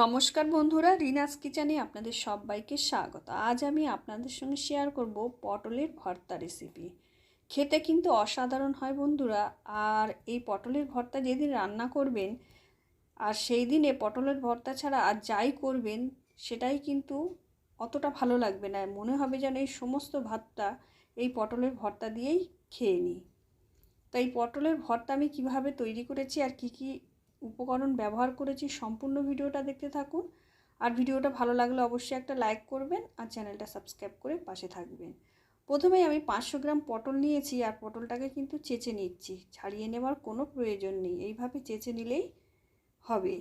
নমস্কার বন্ধুরা, রিনাস কিচেনে আপনাদের সবাইকে স্বাগত। আজ আমি আপনাদের সঙ্গে শেয়ার করব পটলের ভর্তা রেসিপি খেতে কিন্তু অসাধারণ হয় বন্ধুরা, আর এই পটলের ভর্তা যেদিন রান্না করবেন, আর সেই দিনে পটলের ভর্তা ছাড়া আর যাই করবেন, সেটাই কিন্তু অতটা ভালো লাগবে না। মনে হবে যেন এই সমস্ত ভাতটা এই পটলের ভর্তা দিয়েই খেয়ে নিই। তাই পটলের ভর্তা আমি কীভাবে তৈরি করেছি আর কি কি উপকরণ ব্যবহার করেছি, সম্পূর্ণ ভিডিওটা দেখতে থাকুন। আর ভিডিওটা ভালো লাগলে অবশ্যই একটা লাইক করবেন আর চ্যানেলটা সাবস্ক্রাইব করে পাশে থাকবেন। প্রথমেই আমি পাঁচশো গ্রাম পটল নিয়েছি আর পটলটাকে কিন্তু চেঁচে নিচ্ছি, ছাড়িয়ে নেওয়ার কোনো প্রয়োজন নেই, এইভাবে চেঁচে নিলেই হবে।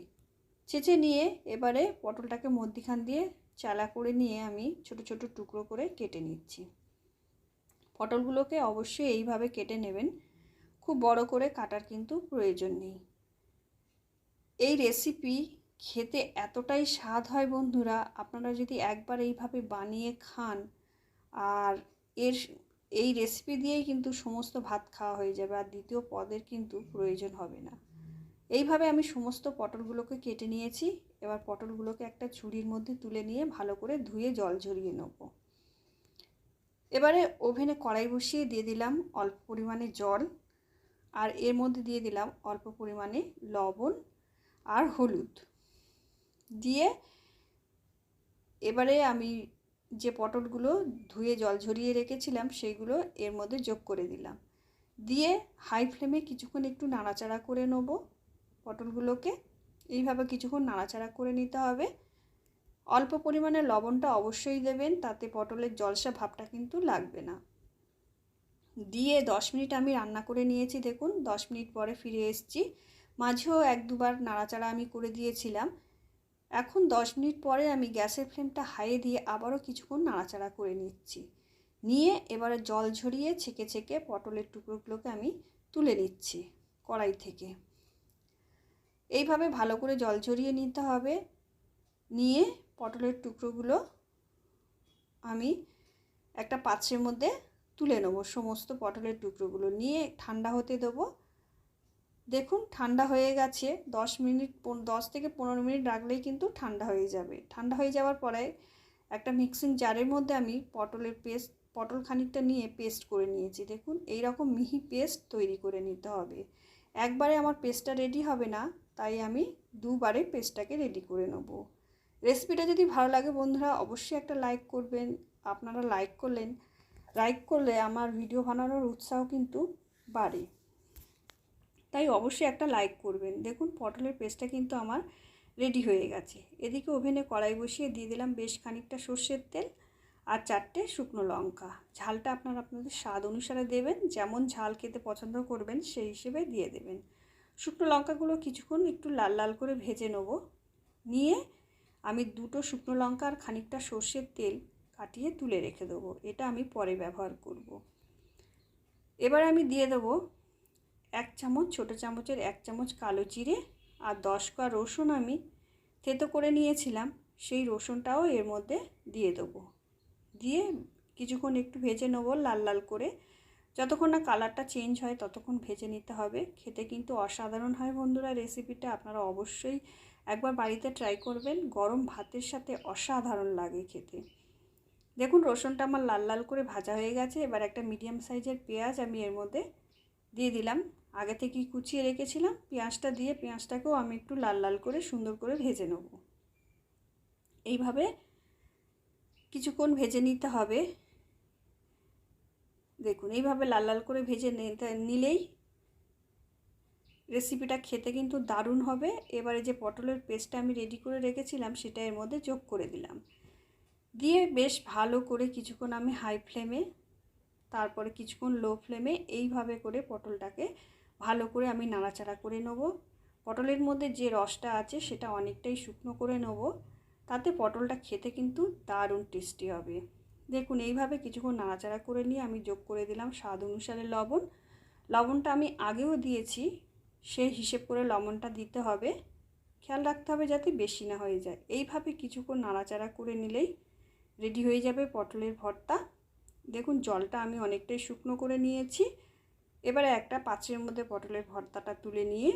চেঁচে নিয়ে এবারে পটলটাকে মধ্যিখান দিয়ে চালা করে নিয়ে আমি ছোট ছোট টুকরো করে কেটে নিচ্ছি। পটলগুলোকে অবশ্যই এইভাবে কেটে নেবেন, খুব বড় করে কাটার কিন্তু প্রয়োজন নেই। এই রেসিপি খেতে এতটাই স্বাদ হয় বন্ধুরা, আপনারা যদি একবার এইভাবে বানিয়ে খান, আর এর এই রেসিপি দিয়েই কিন্তু সমস্ত ভাত খাওয়া হয়ে যাবে, আর দ্বিতীয় পদের কিন্তু প্রয়োজন হবে না। এইভাবে আমি সমস্ত পটলগুলোকে কেটে নিয়েছি, এবার পটলগুলোকে একটা ঝুড়ির মধ্যে তুলে নিয়ে ভালো করে ধুয়ে জল ঝরিয়ে নেব। এবারে ওভেনে কড়াই বসিয়ে দিয়ে দিলাম অল্প পরিমাণে জল, আর এর মধ্যে দিয়ে দিলাম অল্প পরিমাণে লবণ আর হলুদ দিয়ে এবারে আমি যে পটলগুলো ধুয়ে জল ঝরিয়ে রেখেছিলাম, সেইগুলো এর মধ্যে যোগ করে দিলাম। দিয়ে হাই ফ্লেমে কিছুক্ষণ একটু নাড়াচাড়া করে নেব পটলগুলোকে। এইভাবে কিছুক্ষণ নাড়াচাড়া করে নিতে হবে। অল্প পরিমাণে লবণটা অবশ্যই দেবেন, তাতে পটলের জলসা ভাবটা কিন্তু লাগবে না। দিয়ে দশ মিনিট আমি রান্না করে নিয়েছি, দেখুন দশ মিনিট পরে ফিরে এসেছি। মাঝেও এক দুবার নাড়াচাড়া আমি করে দিয়েছিলাম। এখন দশ মিনিট পরে আমি গ্যাসের ফ্লেমটা হাইয়ে দিয়ে আবারও কিছুক্ষণ নাড়াচাড়া করে নিচ্ছি। নিয়ে এবারে জল ঝরিয়ে ছেঁকে ছেঁকে পটলের টুকরোগুলোকে আমি তুলে নিচ্ছি কড়াই থেকে। এইভাবে ভালো করে জল ঝরিয়ে নিতে হবে। নিয়ে পটলের টুকরোগুলো আমি একটা পাত্রের মধ্যে তুলে নেব। সমস্ত পটলের টুকরোগুলো নিয়ে ঠান্ডা হতে দেবো। দেখুন, ঠান্ডা হয়ে গেছে। দশ মিনিট দশ থেকে পনেরো মিনিট রাখলেই কিন্তু ঠান্ডা হয়ে যাবে। ঠান্ডা হয়ে যাওয়ার পরে একটা মিক্সিং জারের মধ্যে আমি পটলের পেস্ট পটল খানিকটা নিয়ে পেস্ট করে নিয়েছি। দেখুন এই রকম মিহি পেস্ট তৈরি করে নিতে হবে। একবারে আমার পেস্টটা রেডি হবে না, তাই আমি দুবারে পেস্টটাকে রেডি করে নেব। রেসিপিটা যদি ভালো লাগে বন্ধুরা, অবশ্যই একটা লাইক করবেন। আপনারা লাইক করলেন লাইক করলে আমার ভিডিও বানানোর উৎসাহ কিন্তু বাড়ে। তাই অবশ্যই একটা লাইক করবেন। দেখুন, পটলের পেস্টটা কিন্তু আমার রেডি হয়ে গেছে। এদিকে ওভেনে কড়াই বসিয়ে দিয়ে দিলাম বেশ খানিকটা সর্ষের তেল আর চারটে শুকনো লঙ্কা। ঝালটা আপনারা আপনাদের স্বাদ অনুসারে দেবেন, যেমন ঝাল খেতে পছন্দ করবেন সেই হিসেবে দিয়ে দেবেন। শুকনো লঙ্কাগুলো কিছুক্ষণ একটু লাল লাল করে ভেজে নেব। নিয়ে আমি দুটো শুকনো লঙ্কা আর খানিকটা সর্ষের তেল কাটিয়ে তুলে রেখে দেবো। এটা আমি পরে ব্যবহার করব। এবার আমি দিয়ে দেবো এক চামচ, ছোটো চামচের এক চামচ কালো জিরে আর দশ কোয়া রসুন আমি থেতো করে নিয়েছিলাম। সেই রসুনটাও এর মধ্যে দিয়ে দেবো। দিয়ে কিছুক্ষণ একটু ভেজে নেব লাল লাল করে। যতক্ষণ না কালারটা চেঞ্জ হয় ততক্ষণ ভেজে নিতে হবে। খেতে কিন্তু অসাধারণ হয় বন্ধুরা রেসিপিটা। আপনারা অবশ্যই একবার বাড়িতে ট্রাই করবেন। গরম ভাতের সাথে অসাধারণ লাগে খেতে। দেখুন রসুনটা আমার লাল লাল করে ভাজা হয়ে গেছে। এবার একটা মিডিয়াম সাইজের পেঁয়াজ আমি এর মধ্যে দিয়ে দিলাম। আগে থেকেই কুচিয়ে রেখেছিলাম, পেঁয়াজটা দিয়ে পেঁয়াজটাকেও আমি একটু লাল লাল করে সুন্দর করে ভেজে নেব। এইভাবে কিছুক্ষণ ভেজে নিতে হবে। দেখুন, এইভাবে লাল লাল করে ভেজে নিলেই রেসিপিটা খেতে কিন্তু দারুণ হবে। এবারে যে পটলের পেস্টটা আমি রেডি করে রেখেছিলাম, সেটা এর মধ্যে যোগ করে দিলাম। দিয়ে বেশ ভালো করে কিছুক্ষণ আমি হাই ফ্লেমে তারপরে কিছুক্ষণ লো ফ্লেমে এইভাবে করে পটলটাকে ভালো করে আমি নাড়াচাড়া করে নেব। পটলের মধ্যে যে রসটা আছে সেটা অনেকটাই শুকনো করে নেব। তাতে পটলটা খেতে কিন্তু দারুণ টেস্টি হবে। দেখুন, এইভাবে কিছুক্ষণ নাড়াচাড়া করে নিয়ে আমি যোগ করে দিলাম স্বাদ অনুসারে লবণ। লবণটা আমি আগেও দিয়েছি, সেই হিসেব করে লবণটা দিতে হবে। খেয়াল রাখতে হবে যাতে বেশি না হয়ে যায়। এইভাবে কিছুক্ষণ নাড়াচাড়া করে নিলেই রেডি হয়ে যাবে পটলের ভর্তা। দেখুন, জলটা আমি অনেকটাই শুকনো করে নিয়েছি। এবারে একটা পাত্রের মধ্যে পটলের ভর্তাটা তুলে নিয়ে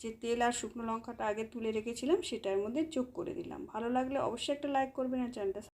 যে তেল আর শুকনো লঙ্কাটা আগে তুলে রেখেছিলাম, সেটার মধ্যে চোখ করে দিলাম। ভালো লাগলে অবশ্যই একটা লাইক করবেন আর চ্যানেলটা